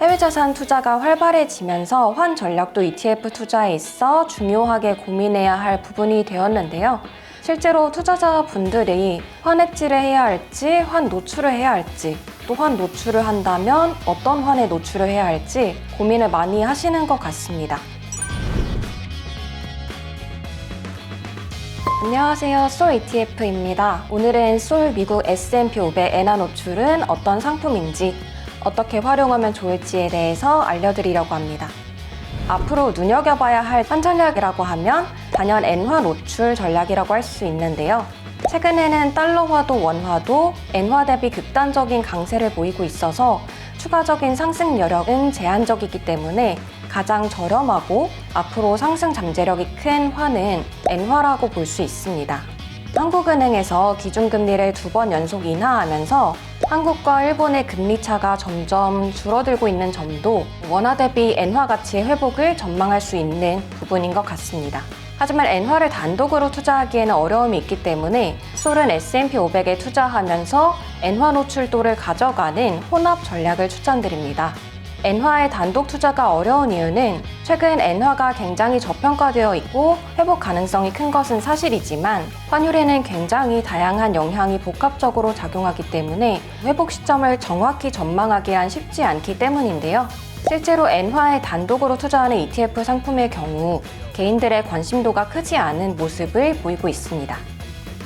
해외 자산 투자가 활발해지면서 환 전략도 ETF 투자에 있어 중요하게 고민해야 할 부분이 되었는데요. 실제로 투자자분들이 환 해지를 해야 할지, 환 노출을 해야 할지, 또 환 노출을 한다면 어떤 환에 노출을 해야 할지 고민을 많이 하시는 것 같습니다. 안녕하세요. 솔 ETF입니다. 오늘은 솔 미국 S&P 500 엔화 노출은 어떤 상품인지, 어떻게 활용하면 좋을지에 대해서 알려드리려고 합니다. 앞으로 눈여겨봐야 할 환전략이라고 하면 단연 엔화 노출 전략이라고 할 수 있는데요. 최근에는 달러화도 원화도 엔화 대비 극단적인 강세를 보이고 있어서 추가적인 상승 여력은 제한적이기 때문에 가장 저렴하고 앞으로 상승 잠재력이 큰 화는 엔화라고 볼 수 있습니다. 한국은행에서 기준금리를 두 번 연속 인하하면서 한국과 일본의 금리 차가 점점 줄어들고 있는 점도 원화 대비 엔화 가치의 회복을 전망할 수 있는 부분인 것 같습니다. 하지만 엔화를 단독으로 투자하기에는 어려움이 있기 때문에 솔은 S&P 500에 투자하면서 엔화 노출도를 가져가는 혼합 전략을 추천드립니다. 엔화의 단독 투자가 어려운 이유는 최근 엔화가 굉장히 저평가되어 있고 회복 가능성이 큰 것은 사실이지만 환율에는 굉장히 다양한 영향이 복합적으로 작용하기 때문에 회복 시점을 정확히 전망하기란 쉽지 않기 때문인데요. 실제로 엔화에 단독으로 투자하는 ETF 상품의 경우 개인들의 관심도가 크지 않은 모습을 보이고 있습니다.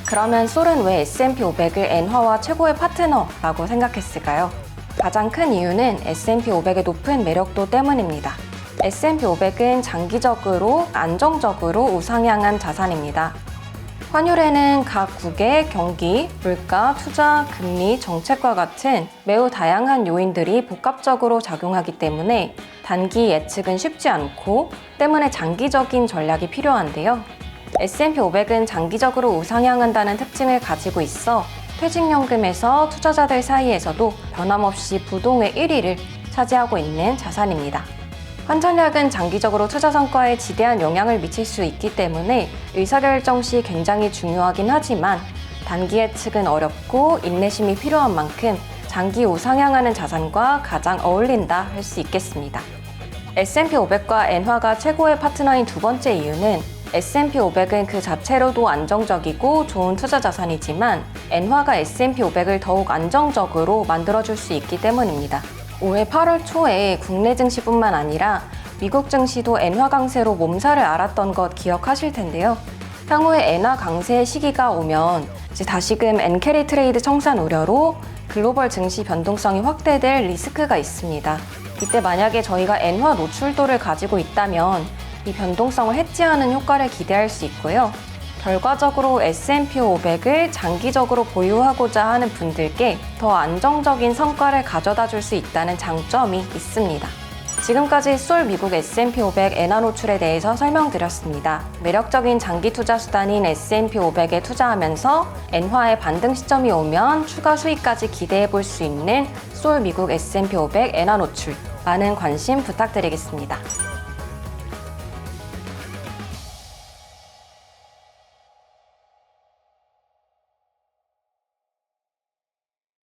그러면 솔은 왜 S&P 500을 엔화와 최고의 파트너라고 생각했을까요? 가장 큰 이유는 S&P 500의 높은 매력도 때문입니다. S&P 500은 장기적으로 안정적으로 우상향한 자산입니다. 환율에는 각 국의 경기, 물가, 투자, 금리, 정책과 같은 매우 다양한 요인들이 복합적으로 작용하기 때문에 단기 예측은 쉽지 않고 때문에 장기적인 전략이 필요한데요. S&P 500은 장기적으로 우상향한다는 특징을 가지고 있어 퇴직연금에서 투자자들 사이에서도 변함없이 부동의 1위를 차지하고 있는 자산입니다. 환전략은 장기적으로 투자 성과에 지대한 영향을 미칠 수 있기 때문에 의사결정 시 굉장히 중요하긴 하지만 단기 예측은 어렵고 인내심이 필요한 만큼 장기 우상향하는 자산과 가장 어울린다 할 수 있겠습니다. S&P 500과 엔화가 최고의 파트너인 두 번째 이유는 S&P 500은 그 자체로도 안정적이고 좋은 투자 자산이지만 엔화가 S&P 500을 더욱 안정적으로 만들어줄 수 있기 때문입니다. 올해 8월 초에 국내 증시뿐만 아니라 미국 증시도 엔화 강세로 몸살을 앓았던 것 기억하실 텐데요. 향후에 엔화 강세 시기가 오면 다시금 엔캐리 트레이드 청산 우려로 글로벌 증시 변동성이 확대될 리스크가 있습니다. 이때 만약에 저희가 엔화 노출도를 가지고 있다면 이 변동성을 해지하는 효과를 기대할 수 있고요. 결과적으로 S&P 500을 장기적으로 보유하고자 하는 분들께 더 안정적인 성과를 가져다 줄 수 있다는 장점이 있습니다. 지금까지 솔 미국 S&P 500 엔화 노출에 대해서 설명드렸습니다. 매력적인 장기 투자 수단인 S&P 500에 투자하면서 엔화의 반등 시점이 오면 추가 수익까지 기대해 볼 수 있는 솔 미국 S&P 500 엔화 노출 많은 관심 부탁드리겠습니다.